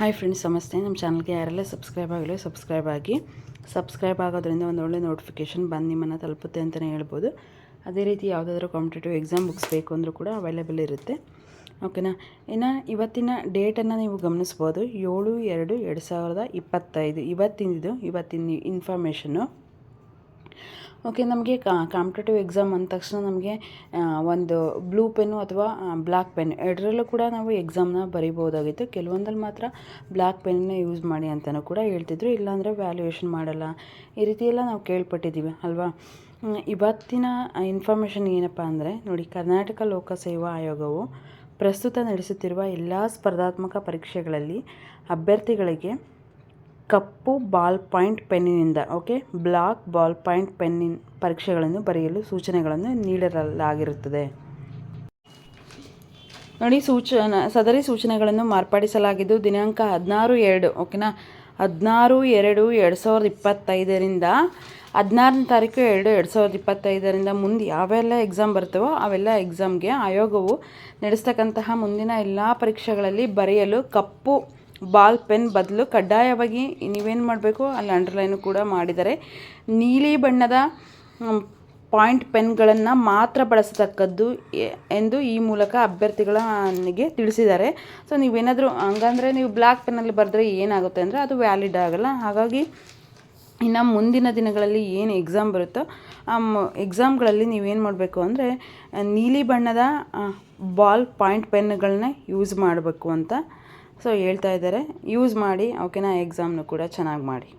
Hi friends ನಮಸ್ತೆ. ನಮ್ಮ ಚಾನಲ್ಗೆ ಯಾರೆಲ್ಲ ಸಬ್ಸ್ಕ್ರೈಬ್ ಆಗಲೇ ಸಬ್ಸ್ಕ್ರೈಬ್ ಆಗಿ. ಸಬ್ಸ್ಕ್ರೈಬ್ ಆಗೋದ್ರಿಂದ ಒಂದು ಒಳ್ಳೆ ನೋಟಿಫಿಕೇಷನ್ ಬಂದು ನಿಮ್ಮನ್ನು ತಲುಪುತ್ತೆ ಅಂತಲೇ ಹೇಳ್ಬೋದು. ಅದೇ ರೀತಿ ಯಾವುದಾದ್ರೂ ಕಾಂಪಿಟೇಟಿವ್ ಎಕ್ಸಾಮ್ ಬುಕ್ಸ್ ಬೇಕು ಅಂದರೂ ಕೂಡ ಅವೈಲೇಬಲ್ ಇರುತ್ತೆ. ಓಕೆನಾ ಇನ್ನು ಇವತ್ತಿನ ಡೇಟನ್ನು ನೀವು ಗಮನಿಸ್ಬೋದು. ಏಳು ಎರಡು ಎರಡು ಸಾವಿರದ ಇಪ್ಪತ್ತೈದು. ಇವತ್ತಿನದು ಇವತ್ತಿನ ಇನ್ಫಾರ್ಮೇಷನ್ನು ಓಕೆ ನಮಗೆ ಕಾಂಪಿಟೇಟಿವ್ ಎಕ್ಸಾಮ್ ಅಂದ ತಕ್ಷಣ ನಮಗೆ ಒಂದು ಬ್ಲೂ ಪೆನ್ನು ಅಥವಾ ಬ್ಲ್ಯಾಕ್ ಪೆನ್ ಎರಡರಲ್ಲೂ ಕೂಡ ನಾವು ಎಕ್ಸಾಮ್ನ ಬರಿಬೋದಾಗಿತ್ತು ಕೆಲವೊಂದಲ್ಲಿ ಮಾತ್ರ ಬ್ಲ್ಯಾಕ್ ಪೆನ್ನ ಯೂಸ್ ಮಾಡಿ ಅಂತಲೂ ಕೂಡ ಹೇಳ್ತಿದ್ರು. ಇಲ್ಲಾಂದರೆ ವ್ಯಾಲ್ಯೂಯೇಷನ್ ಮಾಡಲ್ಲ. ಈ ರೀತಿ ಎಲ್ಲ ನಾವು ಕೇಳ್ಪಟ್ಟಿದ್ದೀವಿ, ಅಲ್ವಾ? ಇವತ್ತಿನ ಇನ್ಫಾರ್ಮೇಷನ್ ಏನಪ್ಪ ಅಂದರೆ, ನೋಡಿ ಕರ್ನಾಟಕ ಲೋಕಸೇವಾ ಆಯೋಗವು ಪ್ರಸ್ತುತ ನಡೆಸುತ್ತಿರುವ ಎಲ್ಲ ಸ್ಪರ್ಧಾತ್ಮಕ ಪರೀಕ್ಷೆಗಳಲ್ಲಿ ಅಭ್ಯರ್ಥಿಗಳಿಗೆ ಕಪ್ಪು ಬಾಲ್ ಪಾಯಿಂಟ್ ಪೆನ್ನಿನಿಂದ, ಓಕೆ? ಬ್ಲಾಕ್ ಬಾಲ್ ಪಾಯಿಂಟ್ ಪೆನ್ನಿನ ಪರೀಕ್ಷೆಗಳನ್ನು ಬರೆಯಲು ಸೂಚನೆಗಳನ್ನು ನೀಡಲಾಗಿರುತ್ತದೆ. ನೋಡಿ, ಸೂಚನ, ಸದರಿ ಸೂಚನೆಗಳನ್ನು ಮಾರ್ಪಡಿಸಲಾಗಿದ್ದು, ದಿನಾಂಕ ಹದಿನಾರು ಎರಡು, ಓಕೆನಾ? ಹದಿನಾರು ಎರಡು ಎರಡು ಸಾವಿರದ ಇಪ್ಪತ್ತೈದರಿಂದ, ಹದಿನಾರನೇ ತಾರೀಕು ಎರಡು ಎರಡು ಸಾವಿರದ ಇಪ್ಪತ್ತೈದರಿಂದ ಮುಂದೆ ಯಾವೆಲ್ಲ ಎಕ್ಸಾಮ್ ಬರ್ತವೋ ಅವೆಲ್ಲ ಎಕ್ಸಾಮ್ಗೆ ಆಯೋಗವು ನಡೆಸ್ತಕ್ಕಂತಹ ಮುಂದಿನ ಎಲ್ಲ ಪರೀಕ್ಷೆಗಳಲ್ಲಿ ಬರೆಯಲು ಕಪ್ಪು ಬಾಲ್, ಪೆನ್ ಬದಲು ಕಡ್ಡಾಯವಾಗಿ ನೀವೇನು ಮಾಡಬೇಕು? ಅಲ್ಲಿ ಅಂಡರ್ಲೈನು ಕೂಡ ಮಾಡಿದ್ದಾರೆ. ನೀಲಿ ಬಣ್ಣದ ಪಾಯಿಂಟ್ ಪೆನ್ಗಳನ್ನು ಮಾತ್ರ ಬಳಸತಕ್ಕದ್ದು ಎಂದು ಈ ಮೂಲಕ ಅಭ್ಯರ್ಥಿಗಳಿಗೆ ತಿಳಿಸಿದ್ದಾರೆ. ಸೊ, ನೀವೇನಾದರೂ ಹಂಗಂದ್ರೆ ನೀವು ಬ್ಲ್ಯಾಕ್ ಪೆನ್ನಲ್ಲಿ ಬರೆದ್ರೆ ಏನಾಗುತ್ತೆ ಅಂದರೆ ಅದು ವ್ಯಾಲಿಡ್ ಆಗಲ್ಲ. ಹಾಗಾಗಿ ಇನ್ನು ಮುಂದಿನ ದಿನಗಳಲ್ಲಿ ಏನು ಎಕ್ಸಾಮ್ ಬರುತ್ತೋ ಆ ಎಕ್ಸಾಮ್ಗಳಲ್ಲಿ ನೀವೇನು ಮಾಡಬೇಕು ಅಂದರೆ, ನೀಲಿ ಬಣ್ಣದ ಬಾಲ್ ಪಾಯಿಂಟ್ ಪೆನ್ಗಳನ್ನ ಯೂಸ್ ಮಾಡಬೇಕು ಅಂತ ಸೊ ಹೇಳ್ತಾ ಇದ್ದಾರೆ. ಯೂಸ್ ಮಾಡಿ ಓಕೆನಾ ಎಕ್ಸಾಮ್ನು ಕೂಡ ಚೆನ್ನಾಗಿ ಮಾಡಿ.